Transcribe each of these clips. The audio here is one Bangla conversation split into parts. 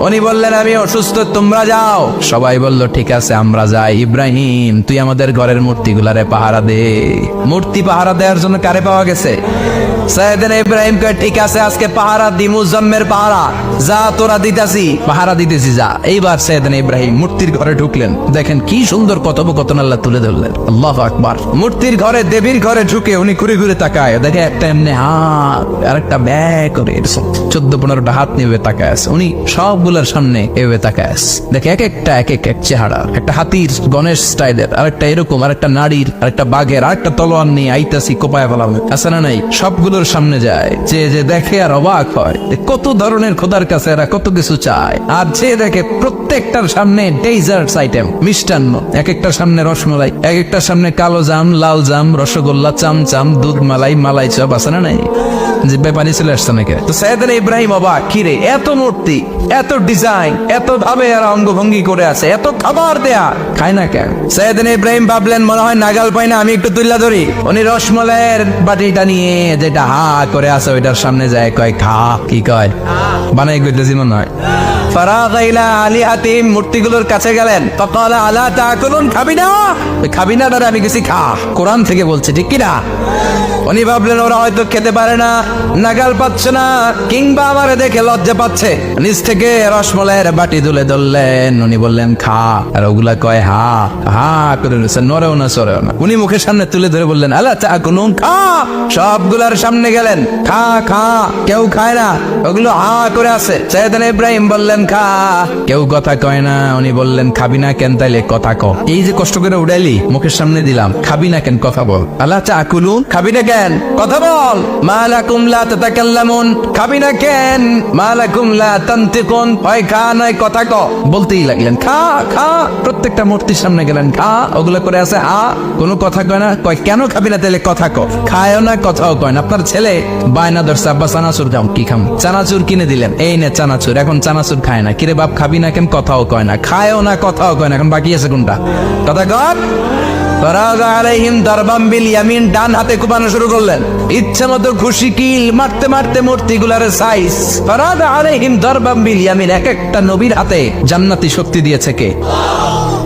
উনি বললেন, আমি অসুস্থ, তোমরা যাও। সবাই বলল, ঠিক আছে, আমরা যাই। ইব্রাহিম, তুই আমাদের ঘরের মূর্তিগুলারে পাহারা দে। মূর্তি পাহারা দেওয়ার জন্য কারে পাওয়া গেছে? সাইয়েদিন ইব্রাহিম কয়, ঠিক আছে, আজকে পাহারা দিমু জম্মের পাহারা। যা তোরা দিতাছি, পাহারা দিতেছি, যা। এইবার সাইয়েদিন ইব্রাহিম মূর্তির ঘরে ঢুকলেন। দেখেন কি সুন্দর কথোপকথন আল্লাহ তুলে ধরলেন। আল্লাহ আকবার। মূর্তির ঘরে, দেবীর ঘরে ঢুকে উনি ঘুরে ঘুরে তাকায়। দেখে একটা এমনি হাত, আর একটা ব্যাগ করে চোদ্দ পনেরোটা হাত নিয়ে তাকায় আছে। উনি সবগুলোর সামনে এভাবে তাকায় আছে। দেখে এক একটা, এক এক এক চেহারা। একটা হাতির, গণেশ স্টাইলের আর একটা এরকম আর একটা নারীর আর একটা বাঘের আর একটা তলোয়ার নিয়ে আইতাছি, কোপায় ফেলাম। আছে না নাই? সবগুলোর সামনে যায়। যে যে দেখে আর অবাক হয় কত ধরনের খোদার কাছে এরা কত কিছু চায়। আর যে দেখে প্রত্যেকটার সামনে ডেজার্টস আইটেম, মিষ্টান্ন। এক একটার সামনে রসমলাই এক একটার সামনে কালো জাম, লাল জাম, রসগোল্লা, চামচাম, দুধ মালাই মালাই চপ, আছে না নাই? যে ব্যাপারই চলে নাকি? তো সৈয়দান ইব্রাহিম অবাক কিরে এত মূর্তি, এত ডিজাইন, এত ভাবে অঙ্গভঙ্গি করে আছে, এত খাবার দেয়া, খায় না কেন? সৈয়দান ইব্রাহিম ভাবলেন, মনে হয় নাগাল পাই না, আমি একটু তুল্লা ধরি। উনি রসমলাইয়ের বাটিটা নিয়ে যেটা হা করে আছে, ওইটার সামনে যায়, কয়, খা, কি কয়? বানাই কইতেছি মনে হয়। ফারাগ ইলা মূর্তিগুলোর কাছে গেলেন। আলা খাবি না? খাবি না দাদা, আমি কিছু খা। কোরআন থেকে বলছে, ঠিক উনি ভাবলেন, ওরা হয়তো খেতে পারে না, নাগাল পাচ্ছে না, কিংবা দেখে লজ্জা পাচ্ছে। নিচ থেকে রসমলাইয়ের বাটি তুলে ধরলেন। উনি বললেন, খা। আর ওগুলা কয়, হা হা করে রয়েছে নরেও না, সরেও না। উনি মুখের সামনে তুলে ধরে বললেন, আলা চা কুনুন খা। সবগুলার সামনে গেলেন। খা খা, কেউ খায় না। ওগুলো হা করে আছে। সৈয়দান ইব্রাহিম বললেন, খা। কেউ কথা কয় না, উনি বললেন, খাবি না কেন তাইলে কথা ক। এই যে কষ্ট করে উড়াইলি, মুখের সামনে দিলাম, খাবি না কেন, কথা বল। আল্লাহ চা কুলুন খাবি না কেন? কথা বল। মালাকুম লা তাতাকাল্লামুন? খাবি না কেন? মালাকুম লা তানতিকুন? হয়, খা, নয়, কথা ক। বলতেই লাগলেন, খা খা। প্রত্যেকটা মূর্তির সামনে গেলেন, খা, ওগুলো করে আছে হা কোনো কথা কয় না, কয়, কেন খাবি না তাহলে কথা ক? খায়ও না, কথাও কয় না। আপনার ছেলে? বায়না ধরছে আব্বা চানাচুর দাম কি খাম? চানাচুর কিনে দিলেন। এই নে, চানাচুর, এখন চানাচুর খায় না। কিরে বাপ, খাবি না কেন কথাও কয় না, খায়ও না, কথাও কয় না, এখন বাকি আছে কোনটা? কথা কর আলাইহিম ইয়ামিন ডান হাতে কুবানো শুরু করলেন। ইচ্ছা মতো খুশি কিল মারতে মারতে মূর্তিগুলার সাইজ ফরাজ আলাইহিম দারবাম ইয়ামিন এক একটা নবীর হাতে জান্নাতি শক্তি দিয়েছে কে?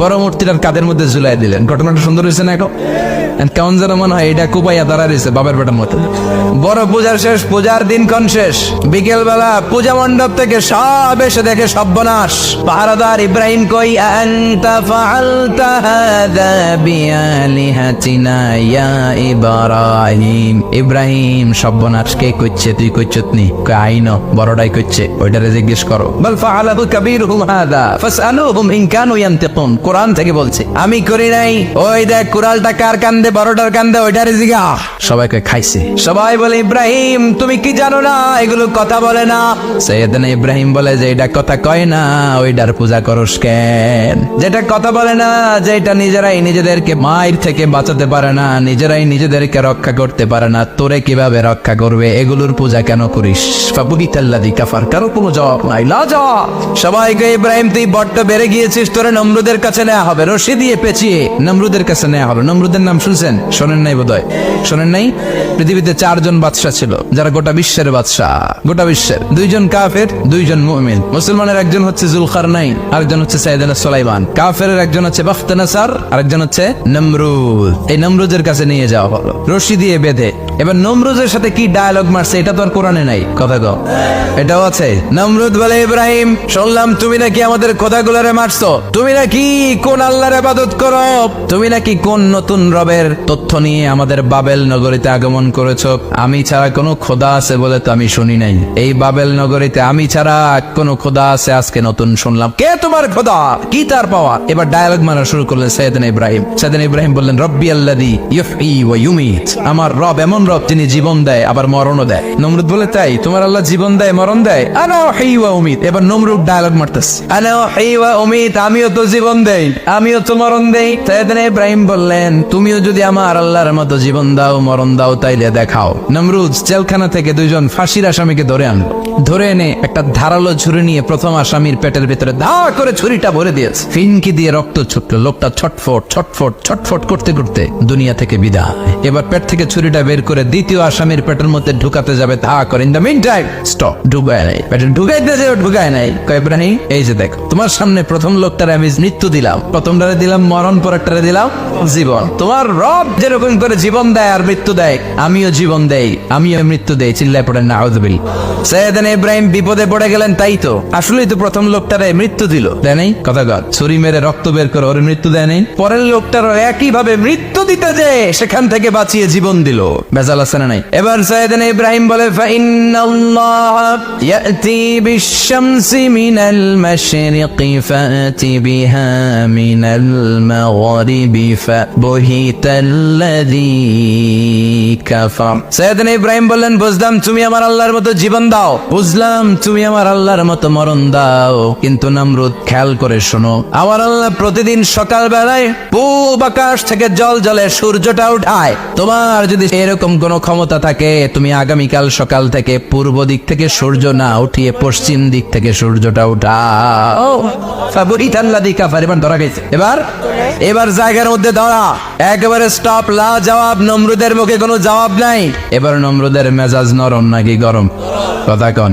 বড় মূর্তিটার কাদের মধ্যে ঝুলাই দিলেন। ঘটনাটা সুন্দর হয়েছে না এখন? কেমন যেন মনে হয় এটা কুপাইয়া দাঁড়া রয়েছে, বাবার বেটার মতো। বড় পূজার শেষ, পূজার দিন কোন শেষ। বিকেল বেলা পূজা মণ্ডপ থেকে সব এসে দেখে সর্বনাশ। পাহারাদার ইব্রাহিম কই, আনতা হাদা ইয়া ইব্রাহিম? ইব্রাহিম, সর্বনাশ, কে কইছে তুই কইছত নি? কই আইনো বড়টাই কইছে ওইটারে জিজ্ঞেস করো। বল ফাআলাহু কাবীরুহুম হাদা ফাসআলুহুম ইন কানু ইয়ান্তিকুন। কোরআন থেকে বলছে, আমি করি নাই। ওই দেখ কুরালটা কার কান্দে, বড়টার কান্দে ওইটারে জিগা। সবাইকে খাইছে। সবাই বলে, ইব্রাহিম, তুমি কি জানো না? এগুলো কথা বলে না। সৈয়দনা ইব্রাহিম বলে, যে এটা কথা কয় না, ওইটার পূজা করস কেন? যেটা কথা বলে না যে এটা নিজেরাই নিজেদেরকে মায়ের থেকে বাঁচাতে পারে না, নিজেরাই নিজেদেরকে রক্ষা করতে পারে না, তোরে কীভাবে রক্ষা করবে? এগুলোর পূজা কেন করিস? ফাবুহিতাল্লাদি কাফার, কারও কোনো জবাব নাই। লা জবাব সবাইকে ইব্রাহিম, তুই বড্ড বেড়ে গিয়েছিস, তোরে নমরুদের কাছে নেওয়া হবে, রশি দিয়ে পেঁচিয়ে নমরুদের কাছে নেওয়া হলো নমরুদের নাম শুনছেন? শোনেন নাই বোধহয়। শোনেন নাই? পৃথিবীতে চারজন বাদশা ছিল, যারা গোটা বিশ্বের বাদশা গোটা বিশ্বের। দুইজন কাফের, দুইজন মুমিন। মুসলমানের একজন হচ্ছে জুলখার নাইন আরেকজন হচ্ছে সাইদানা সোলাইমান। কাফের একজন হচ্ছে বাখতানাসার, আরেকজন হচ্ছে নমরুদ। এই নমরুদের কাছে নিয়ে যাওয়া হলো। রশি দিয়ে বেঁধে। এবার নমরুদের সাথে কি ডায়ালগ মারছে, এটা তো আর কোরআনে নাই। কথা গো এটাও আছে। নমরুদ বলে, ইব্রাহিম, শুনলাম তুমি নাকি আমাদের কথাগুলোরে মারছো। তুমি নাকি কোন আল্লাহর ইবাদত করো? তুমি নাকি কোন নতুন রবের তথ্য নিয়ে আমাদের বাবেল নগরীতে আগমন করেছ? আমি ছাড়া কোনো খোদা আছে বলে তো আমি শুনি নাই। এই বাবেল নগরীতে আমি ছাড়া কোনো খোদা আছে, আজকে নতুন শুনলাম। কে তোমার খোদা? কি তার পাওয়া? এবার ডায়ালগ মারা শুরু করলেন সৈয়দিন ইব্রাহিম। সৈয়দিন ইব্রাহিম বললেন, রব্বি আল্লাদি ইউফই ওয়া ইউমিত। আমার রব এমন রব তিনি জীবন দেয়, আবার মরণও দেয়। নমরুদ বলে, তাই? তোমার আল্লাহ জীবন দেয়, মরণ দেয়? আনা ওয়াহি ওয়া উমিত। এবার নমরুদ ডায়ালগ মারতেছে, আনা ওয়াহি ওয়া উমিত, আমিও তো জীবন আমিও তো মরণ দেই সৈয়দিন ইব্রাহিম বললেন, তুমিও যদি আমার আল্লাহর মতো জীবন দাও, মরণ দাও, তাইলে দেখাও। নমরুদ জেলখানা থেকে দুইজন ফাঁসির আসামিকে ধরে আনলো। ধরে এনে একটা ধারালো ছুরি নিয়ে প্রথম আসামির পেটের ভিতরে ধা করে ছুরিটা ভরে দিয়েছে। ফিনকি দিয়ে রক্ত ছুটলো, লোকটা ছটফট ছটফট ছটফট করতে করতে দুনিয়া থেকে বিদায়। এবার পেট থেকে ছুরিটা বের করে দ্বিতীয় আসামির পেটের মধ্যে ঢুকাতে যাবে, ধা করে। In the meantime stop, ঢুকায় নাই। পেটে ঢুকাইতে যে ঢুকায় নাই। কয়, ইব্রাহিম, এই যে দেখো, তোমার সামনে প্রথম লোকটার আমি মৃত্যু দিলাম। প্রথমটারে দিলাম মরণ, পরেরটারে দিলাম জীবন। তোমার রব যেরকম করে জীবন দেয় আর মৃত্যু দেয়, আমিও জীবন দেই, আমিও মৃত্যু দেই, চিল্লায় পড়েন না আউযবিল সৈয়দান ইব্রাহিম বিপদে পড়ে গেলেন, তাই তো? আসলেই তো প্রথম লোকটারে মৃত্যু দিল। দেয় নাই? কথা কর ছুরি মেরে রক্ত বের করে ওর মৃত্যু দেয় নাই? পরের লোকটারও একই ভাবে মৃত্যু দিতে যে সেখান থেকে বাঁচিয়ে জীবন দিল। বেজাল আছে না নাই? এবার সৈয়দান ইব্রাহিম বলে ফাইনাল্লাহ ইয়াতি বিশ-শামসি মিনাল মাশরিকি ফাতি বিহা মিনাল মাগরিবি ফাবহিতাল্লাযী কাফার সৈয়দান ইব্রাহিম বললেন বুঝলাম তুমি আমার আল্লাহর মতো জীবন দাও। বুঝলাম তুমি আমার আল্লাহর মতো মরণ দাও। কিন্তু নামরুদ, খেয়াল করে শোনো, আমার আল্লাহ প্রতিদিন সকাল বেলায় পূব আকাশ থেকে জল জলে সূর্যটা উঠায়। তোমার যদি এরকম কোনো ক্ষমতা থাকে, তুমি আগামীকাল সকাল থেকে পূর্ব দিক থেকে সূর্য না উঠিয়ে পশ্চিম দিক থেকে সূর্যটা উঠাও। ফাবরিত আল্লাদি কাফার। এবার ধরা গেছে। এবার এবার জায়গার মধ্যে ধরা একেবারে স্টপ লা জবাব নমরুদের মুখে কোনো জবাব নাই। এবার নমরুদের মেজাজ নরম নাকি গরম? কথা কন।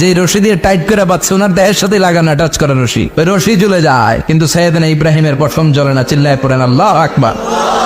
যে রশি দিয়ে টাইট করে পাচ্ছে ওনার দেহের সাথে লাগানো টাচ করা রশি। ওই রশি চলে যায়, কিন্তু সৈয়দিন ইব্রাহিমের পশম জ্বলে না, চিল্লায় পড়েন, আল্লাহ আকবার।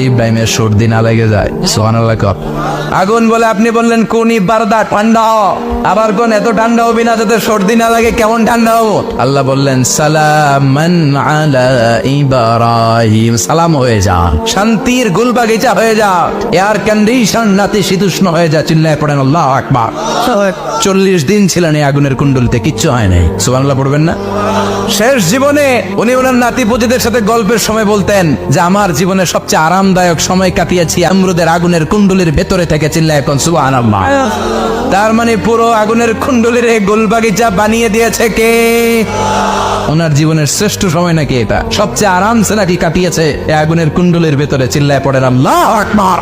ইব্রাহিমের সর্দি না লেগে যায়। কর। আগুন বলে আপনি বললেন, কোন ইবারদা ঠান্ডা আবার কোন এত ঠান্ডা হবি না যাতে সর্দি না লাগে, কেমন ঠান্ডা হব? আল্লাহ বললেন, সালামান আলা ইব্রাহিম। সালাম হয়ে যা। শান্তির গুল বাগিচা হয়ে যা। এয়ার কন্ডিশন নাতি শীতুষ্ণ হয়ে যা। চিল্লায় পড়েন, আল্লাহ আকবার। চল্লিশ দিন ছিলেন এই আগুনের কুণ্ডলিতে, কিচ্ছু হয় নাই। সুবহানাল্লাহ পড়বেন না? শেষ জীবনে উনি ওনার নাতি পুজিদের সাথে গল্পের সময় বলতেন যে, আমার জীবনে সবচেয়ে আরামদায়ক সময় কাটিয়েছি আমরুদের আগুনের কুণ্ডলির ভেতরে থেকে চিল্লা এখন সুবাহ তার মানে পুরো আগুনের কুণ্ডলির গোলবাগিচা বানিয়ে দিয়েছে কে? ওনার জীবনের শ্রেষ্ঠ সময় নাকি এটা? সবচেয়ে আরামসে নাকি কাটিয়েছে? আগুনের কুণ্ডলির ভেতরে চিল্লায় পড়েন আল্লাহ আকবার।